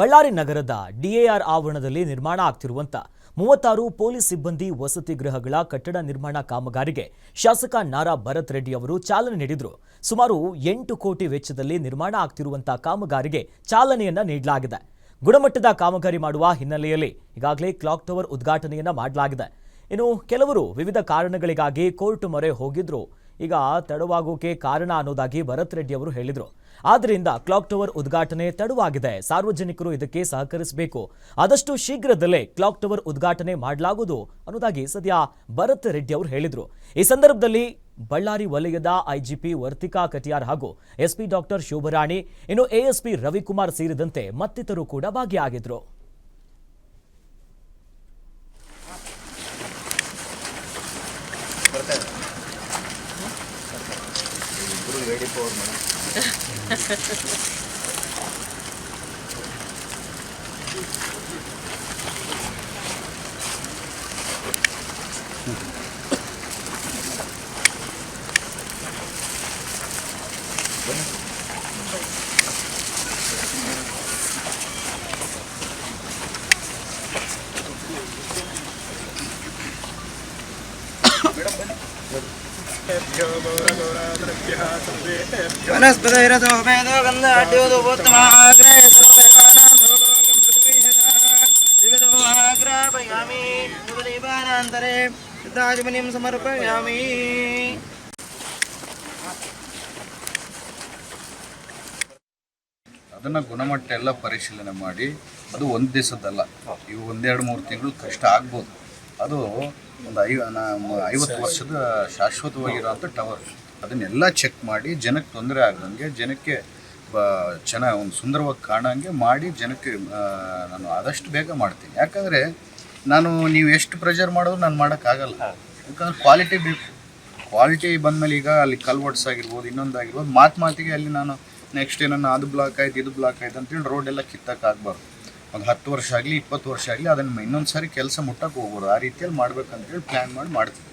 ಬಳ್ಳಾರಿ ನಗರದ ಡಿಎಆರ್ ಆವರಣದಲ್ಲಿ ನಿರ್ಮಾಣ ಆಗ್ತಿರುವಂತ ಮೂವತ್ತಾರು ಪೊಲೀಸ್ ಸಿಬ್ಬಂದಿ ವಸತಿ ಗೃಹಗಳ ಕಟ್ಟಡ ನಿರ್ಮಾಣ ಕಾಮಗಾರಿಗೆ ಶಾಸಕ ನಾರಾ ಭರತ್ ರೆಡ್ಡಿ ಅವರು ಚಾಲನೆ ನೀಡಿದ್ರು. ಸುಮಾರು ಎಂಟು ಕೋಟಿ ವೆಚ್ಚದಲ್ಲಿ ನಿರ್ಮಾಣ ಆಗ್ತಿರುವಂತಹ ಕಾಮಗಾರಿಗೆ ಚಾಲನೆಯನ್ನ ನೀಡಲಾಗಿದೆ. ಗುಣಮಟ್ಟದ ಕಾಮಗಾರಿ ಮಾಡುವ ಹಿನ್ನೆಲೆಯಲ್ಲಿ ಈಗಾಗಲೇ ಕ್ಲಾಕ್ ಟವರ್ ಉದ್ಘಾಟನೆಯನ್ನ ಮಾಡಲಾಗಿದೆ. ಇನ್ನು ಕೆಲವರು ವಿವಿಧ ಕಾರಣಗಳಿಗಾಗಿ ಕೋರ್ಟ್ ಮೊರೆ ಹೋಗಿದ್ರು. ಈಗ ತಡವಾಗೋಕೆ ಕಾರಣ ಅನ್ನೋದಾಗಿ ಭರತ್ ರೆಡ್ಡಿ ಅವರು ಹೇಳಿದರು. ಆದ್ದರಿಂದ ಕ್ಲಾಕ್ ಟವರ್ ಉದ್ಘಾಟನೆ ತಡವಾಗಿದೆ. ಸಾರ್ವಜನಿಕರು ಇದಕ್ಕೆ ಸಹಕರಿಸಬೇಕು. ಆದಷ್ಟು ಶೀಘ್ರದಲ್ಲೇ ಕ್ಲಾಕ್ ಟವರ್ ಉದ್ಘಾಟನೆ ಮಾಡಲಾಗುವುದು ಅನ್ನೋದಾಗಿ ಸದ್ಯ ಭರತ್ ರೆಡ್ಡಿ ಅವರು ಹೇಳಿದರು. ಈ ಸಂದರ್ಭದಲ್ಲಿ ಬಳ್ಳಾರಿ ವಲಯದ ಐಜಿಪಿ ವರ್ತಿಕಾ ಕಟಿಯಾರ್ ಹಾಗೂ ಎಸ್ಪಿ ಡಾಕ್ಟರ್ ಶೋಭರಾಣಿ, ಇನ್ನು ಎಎಸ್ಪಿ ರವಿಕುಮಾರ್ ಸೇರಿದಂತೆ ಮತ್ತಿತರು ಕೂಡ full 24 months. Thank you. ವನಸ್ಪತಿರಸೋ ಸಮರ್ಪಯಾಮಿ ಅದನ್ನು ಗುಣಮಟ್ಟ ಎಲ್ಲ ಪರಿಶೀಲನೆ ಮಾಡಿ, ಅದು ಒಂದ್ ದಿವಸದಲ್ಲ ಇವು ಒಂದೆರಡು ಮೂರು ತಿಂಗಳು ಕಷ್ಟ ಆಗ್ಬೋದು. ಅದು ಒಂದು ಐ ನಾ- ಐವತ್ತು ವರ್ಷದ ಶಾಶ್ವತವಾಗಿರೋಂಥ ಟವರ್ ಅದನ್ನೆಲ್ಲ ಚೆಕ್ ಮಾಡಿ ಜನಕ್ಕೆ ತೊಂದರೆ ಆಗದಂಗೆ ಜನಕ್ಕೆ ಬ ಚೆನ್ನಾಗಿ ಒಂದು ಸುಂದರವಾಗಿ ಕಾಣಂಗೆ ಮಾಡಿ ಜನಕ್ಕೆ ನಾನು ಆದಷ್ಟು ಬೇಗ ಮಾಡ್ತೀನಿ. ಯಾಕಂದರೆ ನಾನು ನೀವು ಎಷ್ಟು ಪ್ರೆಷರ್ ಮಾಡೋದು ನಾನು ಮಾಡೋಕ್ಕಾಗಲ್ಲ ಯಾಕಂದ್ರೆ ಕ್ವಾಲಿಟಿ ಬೇಕು ಕ್ವಾಲಿಟಿ ಬಂದಮೇಲೆ ಈಗ ಅಲ್ಲಿ ಕಲ್ವರ್ಟ್ಸ್ ಆಗಿರ್ಬೋದು ಇನ್ನೊಂದು ಆಗಿರ್ಬೋದು ಮಾತು ಮಾತಿಗೆ ಅಲ್ಲಿ ನಾನು ನೆಕ್ಸ್ಟ್ ಏನನ್ನ ಅದು ಬ್ಲಾಕ್ ಆಯ್ತು ಇದು ಬ್ಲಾಕ್ ಆಯ್ತು ಅಂತೇಳಿ ರೋಡ್ ಎಲ್ಲ ಕಿತ್ತಕ್ಕಾಗಬಾರ್ದು. ಒಂದು ಹತ್ತು ವರ್ಷ ಆಗಲಿ, ಇಪ್ಪತ್ತು ವರ್ಷ ಆಗಲಿ, ಅದನ್ನು ಇನ್ನೊಂದು ಸಾರಿ ಕೆಲಸ ಮುಟ್ಟಕ್ಕೆ ಹೋಗ್ಬೋದು. ಆ ರೀತಿಯಲ್ಲಿ ಮಾಡ್ಬೇಕಂತೇಳಿ ಪ್ಲ್ಯಾನ್ ಮಾಡಿ ಮಾಡ್ತೀವಿ